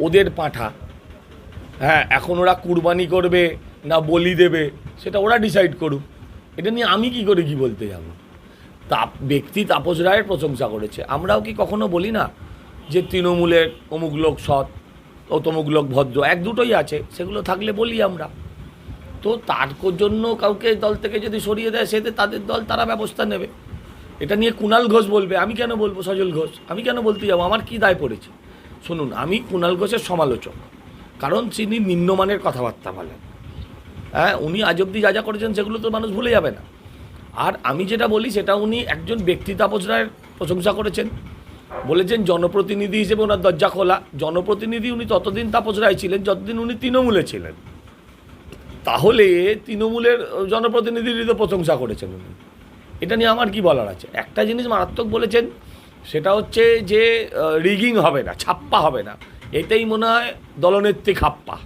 ওদের পাঁঠা। হ্যাঁ এখন ওরা কুরবানি করবে না বলি দেবে, সেটা ওরা ডিসাইড করুক। এটা নিয়ে আমি কি করে কি বলতে যাব? তাপ ব্যক্তি তাপস রায়ের প্রশংসা করেছে। আমরাও কি কখনো বলি না যে তৃণমূলের অমুক লোক সৎ, ও তমুক লোক ভদ্র, এক দুটোই আছে, সেগুলো থাকলে বলি আমরা। তো তার জন্য কাউকে দল থেকে যদি সরিয়ে দেয়, সেতে তাদের দল তারা ব্যবস্থা নেবে। এটা নিয়ে কুণাল ঘোষ বলবে, আমি কেন বলব সজল ঘোষ? আমি কেন বলতে যাব? আমার কি দায় পড়েছে? শুনুন, আমি কুণাল ঘোষের সমালোচক, কারণ তিনি নিম্নমানের কথাবার্তা বলেন। হ্যাঁ উনি আজ অব্দি যা যা করেছেন সেগুলো তো মানুষ ভুলে যাবে না। আর আমি যেটা বলি, সেটা উনি একজন ব্যক্তি তাপস রায়ের প্রশংসা করেছেন। বলেছেন, জনপ্রতিনিধি হিসেবে ওনার দরজা খোলা। জনপ্রতিনিধি উনি ততদিন তাপস রায় ছিলেন, যতদিন উনি তৃণমূলে ছিলেন। তাহলে তৃণমূলের জনপ্রতিনিধিরই তো প্রশংসা করেছেন উনি। এটা নিয়ে আমার কি বলার আছে? একটা জিনিস মারাত্মক বলেছেন সেটা হচ্ছে যে রিগিং হবে না, ছাপ্পা হবে না। এটাই মনে হয় দলনেত্রী খাপ্পা।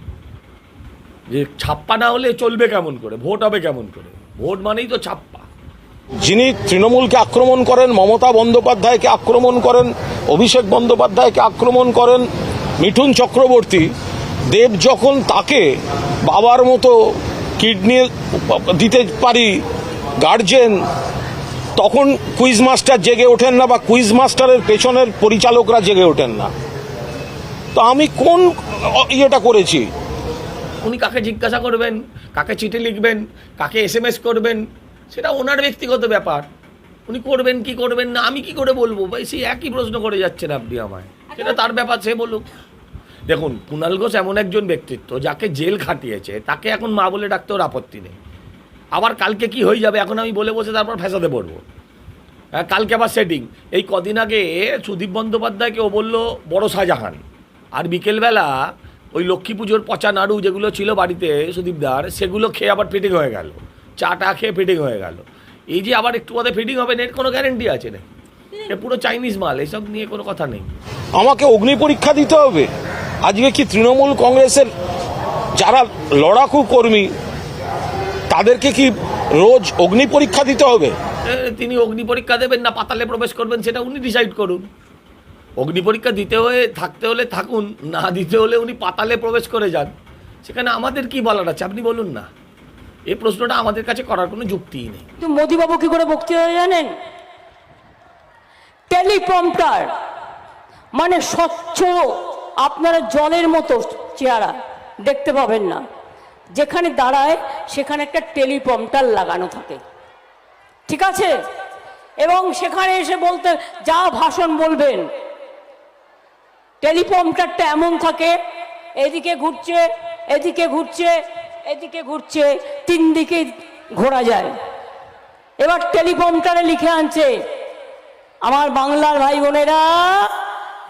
যে ছাপ্পা না হলে চলবে কেমন করে? ভোট হবে কেমন করে? ভোট মানেই তো ছাপ্পা। যিনি তৃণমূলকে আক্রমণ করেন, মমতা বন্দ্যোপাধ্যায়কে আক্রমণ করেন, অভিষেক বন্দ্যোপাধ্যায়কে আক্রমণ করেন, মিঠুন চক্রবর্তী, দেব যখন তাকে বাবার মতো কিডনি দিতে পারি গার্জেন তখন কুইজ মাস্টার জেগে ওঠেন না বা কুইজ মাস্টারের পেছনের পরিচালকরা জেগে ওঠেন না। তো আমি কোন ইয়েটা করেছি? উনি কাকে জিজ্ঞাসা করবেন, কাকে চিঠি লিখবেন, কাকে এস এম এস করবেন, সেটা ওনার ব্যক্তিগত ব্যাপার। উনি করবেন কি করবেন না, আমি কি করে বলব? ভাই, সেই একই প্রশ্ন করে যাচ্ছেন আপনি আমায়। সেটা তার ব্যাপার, সে বলুক। দেখুন কুণাল ঘোষ এমন একজন ব্যক্তিত্ব, যাকে জেল খাটিয়েছে, তাকে এখন মা বলে ডাকতে ওর আপত্তি নেই। আবার কালকে কি হয়ে যাবে? এখন আমি বলে বসে তারপর ফেসাতে পড়ব। হ্যাঁ কালকে আবার সেটিং এই কদিন আগে সুদীপ বন্দ্যোপাধ্যায়কে ও বলল, বড় শাহজাহান। আর বিকেলবেলা ওই লক্ষ্মী পুজোর পচা নাড়ু যেগুলো ছিল বাড়িতে সুদীপদার, সেগুলো খেয়ে আবার ফিটিং হয়ে গেল। চাটা খেয়ে ফিটিং হয়ে গেল। এই যে আবার একটু বাদে ফিটিং হবে না এর কোনো গ্যারেন্টি আছে না? এ পুরো চাইনিজ মাল, এসব নিয়ে কোনো কথা নেই। আমাকে অগ্নি পরীক্ষা দিতে হবে। আজকে কি তৃণমূল কংগ্রেসের যারা লড়াকু কর্মী তাদেরকে কি রোজ অগ্নি পরীক্ষা দিতে হবে? তিনি অগ্নি পরীক্ষা দেবেন না পাতালে প্রবেশ করবেন সেটা উনি ডিসাইড করুন। অগ্নি পরীক্ষা দিতে হয়ে থাকতে হলে থাকুন না দিতে হলে উনি পাতালে প্রবেশ করে যান। সেখানে আমাদের কি বলার আছে আপনি বলুন না। এই প্রশ্নটা আমাদের কাছে করার কোনো যুক্তিই নেই। কিন্তু মোদিবাবু কি করে বক্তৃতা জানেন? টেলিপ্রম্পটার মানে স্বচ্ছ আপনারা জলের মতো চেহারা দেখতে পাবেন না। যেখানে দাঁড়ায়, সেখানে একটা টেলিপ্রম্পটার লাগানো থাকে। ঠিক আছে? এবং সেখানে এসে বলতে, যা ভাষণ বলবেন। টেলিপ্রম্পটারটা এমন থাকে, এদিকে ঘুরছে এদিকে ঘুরছে এদিকে ঘুরছে, তিন দিকে ঘোরা যায়। এবার টেলিপ্রম্পটারে লিখে আনছে, আমার বাংলার ভাই বোনেরা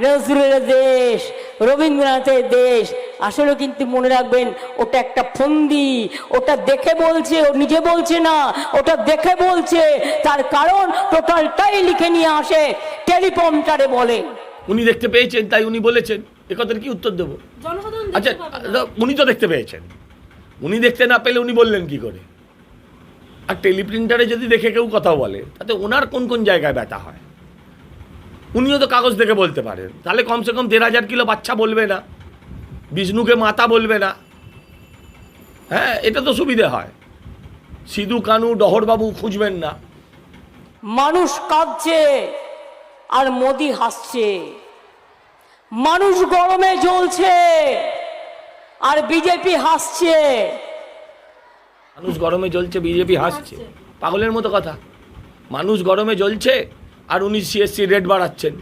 নজরুলের দেশ, রবীন্দ্রনাথের দেশ আসলে কিন্তু মনে রাখবেন ওটা একটা ফন্দি। ওটা দেখে বলছে ও নিজে বলছে না ওটা দেখে বলছে। তার কারণ টোটালটাই লিখে নিয়ে আসে টেলিপ্রম্পটারে বলে। উনি দেখতে পেয়েছেন তাই উনি বলেছেন। এ কথার কি উত্তর দেবো? আচ্ছা উনি তো দেখতে পেয়েছেন। উনি দেখতে না পেলে উনি বললেন কি করে? আর টেলিপ্রিন্টারে যদি দেখে কেউ কথা বলে তাতে ওনার কোন কোন জায়গায় ব্যথা হয়? উনিও তো কাগজ দেখে বলতে পারেন। তাহলে কমসে কম দেড় হাজার কিলো বাচ্চা বলবে না। বিষ্ণুকে মাতা বলবে না। হ্যাঁ এটা তো সুবিধে হয়। সিধু কানু ডহরবাবু খুঁজবেন না। মানুষ কাঁদছে আর মোদি হাসছে। মানুষ গরমে জ্বলছে আর বিজেপি হাসছে। মানুষ গরমে জ্বলছে বিজেপি হাসছে। পাগলের মতো কথা। মানুষ গরমে জ্বলছে আর উনি সিএসসি রেট বাড়াচ্ছেন।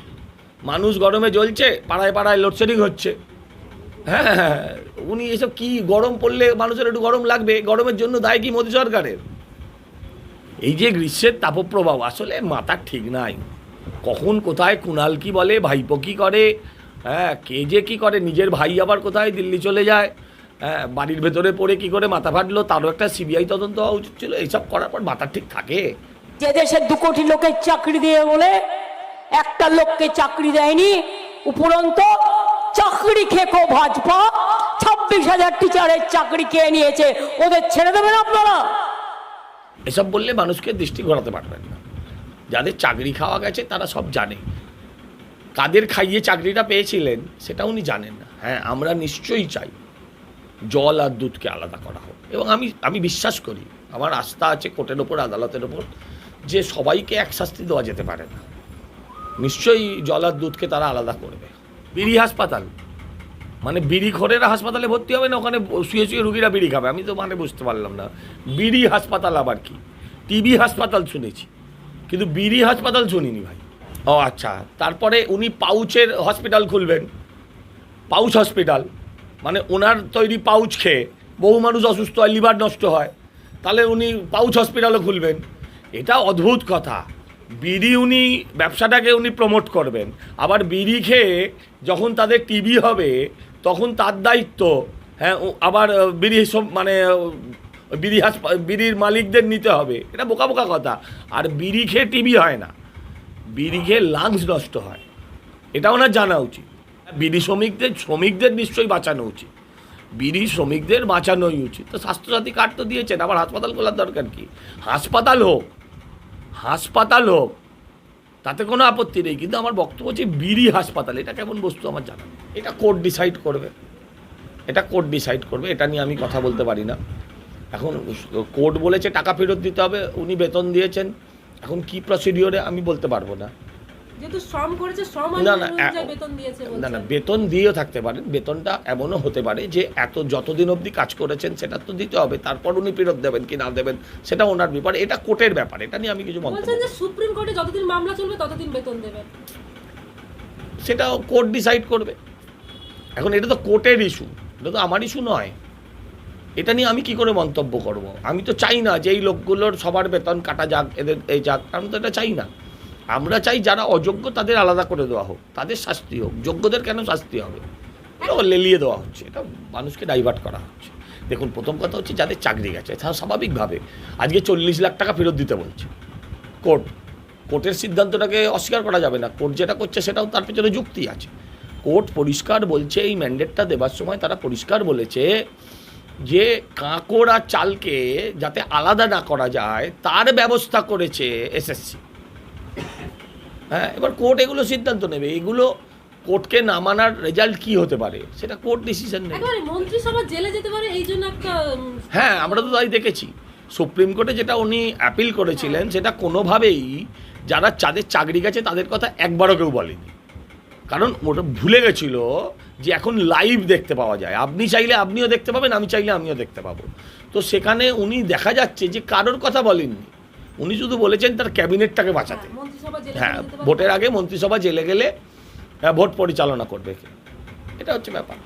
মানুষ গরমে জ্বলছে পাড়ায় পাড়ায় লোডশেডিং হচ্ছে। হ্যাঁ উনি এসব কি গরম পড়লে মানুষের একটু গরম লাগবে? গরমের জন্য দায় কি মোদী সরকারের? এই যে গ্রীষ্মের তাপপ্রভাব আসলে মাথা ঠিক নাই। কখন কোথায় কুণাল কি বলে, ভাইপো কি করে হ্যাঁ কে যে কি করে, নিজের ভাই আবার কোথায় দিল্লি চলে যায় হ্যাঁ বাড়ির ভেতরে পড়ে কি করে মাথা ফাটলো, তারও একটা সিবিআই তদন্ত হওয়া উচিত ছিল, এইসব করার পর মাথা ঠিক থাকে। যে দেশে দু কোটি লোকের চাকরি দিয়ে বলে, একটা লোককে চাকরি দেয়নি, উপরন্ত চাকরি খেকো ভাজপা? ছাব্বিশ হাজার টিচারের চাকরি খেয়ে নিয়েছে? ওদের ছেড়ে দেবেন আপনারা? এসব বললে মানুষকে দৃষ্টি ঘোরাতে পারবেন না। যাদের চাকরি খাওয়া গেছে, তারা সব জানে। কাদের খাইয়ে চাকরিটা পেয়েছিলেন, সেটা উনি জানেন না। হ্যাঁ আমরা নিশ্চয়ই চাই জল আর দুধকে আলাদা করা হোক। এবং আমি আমি বিশ্বাস করি, আমার আস্থা আছে কোর্টের ওপর, আদালতের ওপর, যে সবাইকে এক শাস্তি দেওয়া যেতে পারে না। নিশ্চয়ই জল আর দুধকে তারা আলাদা করবে। বিড়ি হাসপাতাল। মানে বিড়ি খোরেরা হাসপাতালে ভর্তি হবে না, ওখানে শুয়ে শুয়ে রুগীরা বিড়ি খাবে? আমি তো মানে বুঝতে পারলাম না। বিড়ি হাসপাতাল আবার কি? টিবি হাসপাতাল শুনেছি। কিন্তু বিড়ি হাসপাতাল শুনিনি ভাই। ও আচ্ছা তারপরে উনি পাউচের হসপিটাল খুলবেন। Pouch hospital. মানে ওনার তৈরি পাউচ খেয়ে বহু মানুষ অসুস্থ হয়, লিভার নষ্ট হয়। তাহলে উনি পাউচ হসপিটালও খুলবেন। এটা অদ্ভুত কথা। বিড়ি উনি, ব্যবসাটাকে উনি প্রমোট করবেন। আবার বিড়ি খেয়ে যখন তাদের টিভি হবে, তখন তার দায়িত্ব হ্যাঁ আবার বিড়ি সব মানে বিড়ি হাসপা বিড়ির মালিকদের নিতে হবে। এটা বোকা বোকা কথা। আর বিড়ি খেয়ে টিভি হয় না। বিড়ি খেয়ে লাংস নষ্ট হয়। এটা ওনার জানা উচিত। বিড়ি শ্রমিকদের শ্রমিকদের নিশ্চয়ই বাঁচানো উচিত। বিড়ি শ্রমিকদের বাঁচানোই উচিত। তো স্বাস্থ্যসাথী কার্ড তো দিয়েছেন, আবার হাসপাতাল খোলার দরকার কি? হাসপাতাল হোক হাসপাতাল হোক তাতে কোনো আপত্তি নেই, কিন্তু আমার বক্তব্য হচ্ছে বিড়ি হাসপাতাল, এটা কেমন বস্তু আমার জানা এটা কোর্ট ডিসাইড করবে, এটা কোর্ট ডিসাইড করবে, এটা নিয়ে আমি কথা বলতে পারি না। এখন কোর্ট বলেছে টাকা ফেরত দিতে হবে, উনি বেতন দিয়েছেন, এখন কি প্রসিডিওরে আমি বলতে পারব না। না, না, বেতন না না বেতন দিয়েও থাকতে পারেন বেতনটা এমনও হতে পারে যে এত যতদিন অবধি কাজ করেছেন সেটা তো দিতে হবে তারপর উনি ফেরত দেবেন কি না দেবেন সেটা ওনার ব্যাপার এটা কোর্টের ব্যাপার এটা নিয়ে আমি কিছু বলছেন যে সুপ্রিম কোর্টে যতদিন মামলা চলবে ততদিন বেতন দেবেন সেটা কোর্ট ডিসাইড করবে। এখন এটা তো কোর্টের ইস্যু এটা তো আমার ইস্যু নয়। এটা নিয়ে আমি কি করে মন্তব্য করব? আমি তো চাই না যে এই লোকগুলোর সবার বেতন কাটা যাক এদের এই যাক আমি তো এটা চাই না। আমরা চাই যারা অযোগ্য তাদের আলাদা করে দেওয়া হোক, তাদের শাস্তি হোক, যোগ্যদের কেন শাস্তি হবে? এটা লেলিয়ে দেওয়া হচ্ছে, এটা মানুষকে ডাইভার্ট করা হচ্ছে। দেখুন, প্রথম কথা হচ্ছে যাদের চাকরি গেছে তারা স্বাভাবিকভাবে। আজকে চল্লিশ লাখ টাকা ফেরত দিতে বলছে। কোর্ট, কোর্টের সিদ্ধান্তটাকে অস্বীকার করা যাবে না। কোর্ট যেটা করছে সেটাও তার পেছনে যুক্তি আছে। কোর্ট পরিষ্কার বলছে, এই ম্যান্ডেটটা দেবার সময় তারা পরিষ্কার বলেছে যে কাঁকড় চালকে যাতে আলাদা না করা যায়, তার ব্যবস্থা করেছে এসএসসি হ্যাঁ এবার কোর্ট এগুলো সিদ্ধান্ত নেবে। এগুলো কোর্টকে না মানার রেজাল্ট কি হতে পারে? সেটা কোর্ট ডিসিশন নেবে। মন্ত্রিসভা জেলে যেতে পারে এই জন্য একটা হ্যাঁ আমরা তো তাই দেখেছি। সুপ্রিম কোর্টে যেটা উনি অ্যাপিল করেছিলেন সেটা কোনোভাবেই যারা যাদের চাকরি গেছে তাদের কথা একবারও কেউ বলেনি। কারণ ওটা ভুলে গেছিল যে এখন লাইভ দেখতে পাওয়া যায়। আপনি চাইলে আপনিও দেখতে পাবেন আমি চাইলে আমিও দেখতে পাবো। তো সেখানে উনি দেখা যাচ্ছে যে কারোর কথা বলেননি। উনি শুধু বলেছেন তার ক্যাবিনেটটাকে বাঁচাতে। হ্যাঁ। ভোটের আগে মন্ত্রিসভা জেলে গেলে হ্যাঁ, ভোট পরিচালনা করবে এটা হচ্ছে ব্যাপার